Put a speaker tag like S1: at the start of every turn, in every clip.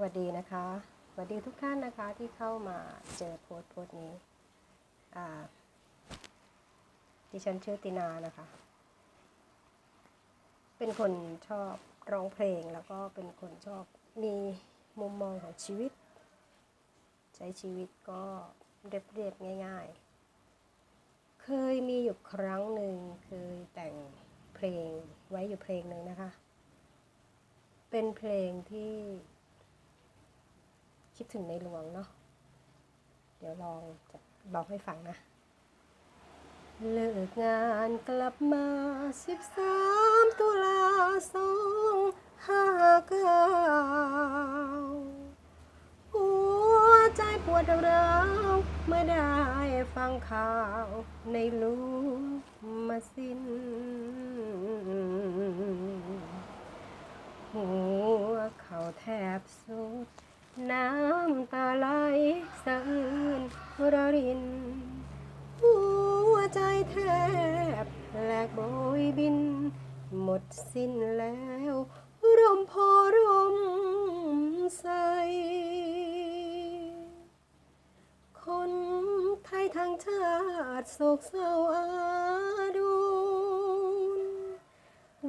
S1: สวัสดีนะคะสวัสดีทุกท่านนะคะที่เข้ามาเจอโพสต์โพสต์นี้ดิฉันชื่อตินานะคะ เป็นคนชอบร้องเพลงแล้วก็เป็นคนชอบมีมุมมองของชีวิต ใช้ชีวิตก็เรียบเรียบๆง่าย ๆ เคยมีอยู่ครั้งหนึ่งเคยแต่งเพลงไว้อยู่เพลงหนึ่งนะคะ เป็นเพลงที่ ถึงในหลวงเนาะ เดี๋ยวลองจะบอกให้ฟังนะ เลิกงานกลับมา13ตุลาสองห้าเก้าหัวใจปวดร้าวเมื่อได้ฟังข่าวในลูกมาสิ้น หัวเขาแทบสุด น้ำตาไหลสะอื้นระริน หัวใจแทบแหลกโบยบิน หมดสิ้นแล้วร่มพอรมใส คนไทยทางชาติโศกเศร้าอาดูน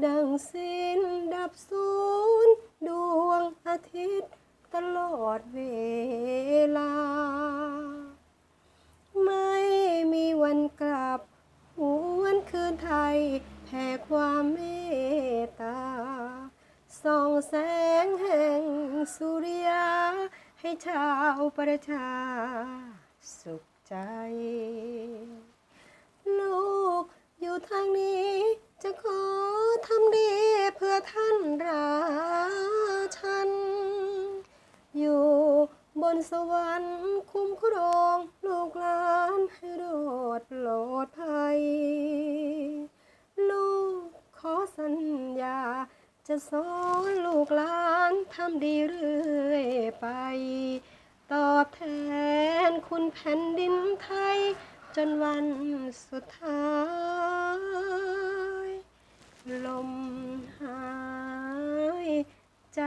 S1: ดังสิ้นดับสูญดวงอาทิตย์ ตลอดเวลา ไม่มีวันกลับหวนคืนไทยแผ่ความเมตตา ส่องแสงแห่งสุริยา ให้ชาวประชา สุขใจ นสวรรค์คุ้มครองลูกหลานให้รอดปลอดภัย ลูกขอสัญญา จะสอนลูกหลานทำดีเรื่อยไป ตอบแทนคุณแผ่นดินไทย จนวันสุดท้าย ลมหายใจ